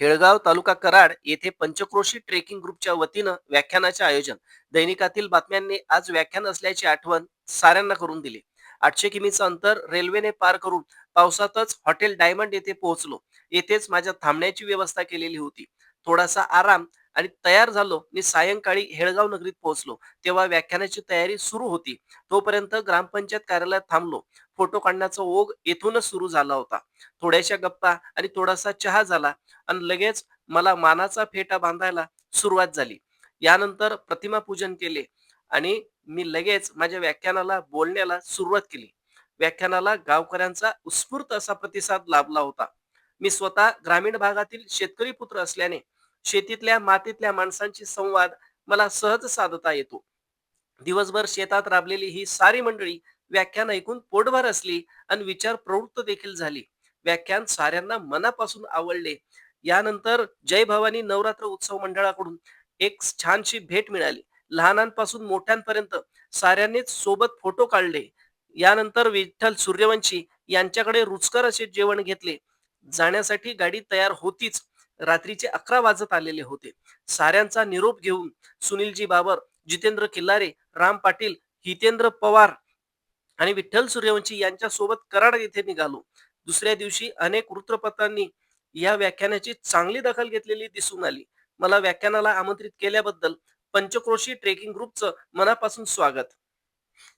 हेळगाव तालुका कराड येथे पंचक्रोशी ट्रेकिंग ग्रुपच्या वतीनं व्याख्यानाचे आयोजन. दैनिकातील बातम्यांनी आज व्याख्यान असल्याची आठवण साऱ्यांना करून दिली. आठशे किमीचं अंतर रेल्वेने पार करून पावसातच हॉटेल डायमंड येथे पोहोचलो. येथेच माझ्या थांबण्याची व्यवस्था केलेली होती. थोडासा आराम आणि तयार झालो. मी सायंकाळी हेळगाव नगरीत पोहोचलो. तेव्हा व्याख्यानाची तयारी सुरू होती. तोपर्यंत ग्रामपंचायत कार्यालयात थांबलो. फोटो काढण्याचा ओघ येथूनच सुरू झाला होता. थोड्याशा गप्पा आणि थोडासा चहा झाला आणि लगेच मला मानाचा फेटा बांधायला सुरुवात झाली. यानंतर प्रतिमा पूजन केले आणि मी लगेच माझ्या व्याख्यानाला बोलण्याला सुरुवात केली. व्याख्यानाला गावकऱ्यांचा उत्स्फूर्त असा प्रतिसाद लाभला होता. मी स्वतः ग्रामीण भागातील शेतकरी पुत्र असल्याने शेतीतल्या मातीतल्या माणसांची संवाद मला सहज साधता येतो. दिवसभर शेतात राबलेली ही सारी मंडळी व्याख्यान ऐकून पोटभर असली आणि विचार प्रवृत्त देखील झाली. व्याख्यान साऱ्यांना मनापासून आवडले. यानंतर जय भवानी नवरात्र उत्सव मंडळाकडून एक छानशी भेट मिळाली. लहानांपासून मोठ्यांपर्यंत साऱ्यांनीच सोबत फोटो काढले. यानंतर विठ्ठल सूर्यवंशी यांच्याकडे रुचकर असे जेवण घेतले. जाण्यासाठी गाडी तयार होतीच. रात्रीचे अकरा वाजत आलेले होते. साऱ्यांचा निरोप घेऊन सुनीलजी बाबर जितेंद्र किल्लारे राम पाटील हितेंद्र पवार आणि विठ्ठल सूर्यवंशी यांच्या सोबत कराड येथे निघालो. दुसऱ्या दिवशी अनेक वृत्तपत्रांनी या व्याख्यानाची चांगली दखल घेतलेली दिसून आली. मला व्याख्यानाला आमंत्रित केल्याबद्दल पंचक्रोशी ट्रेकिंग ग्रुपचं मनापासून स्वागत.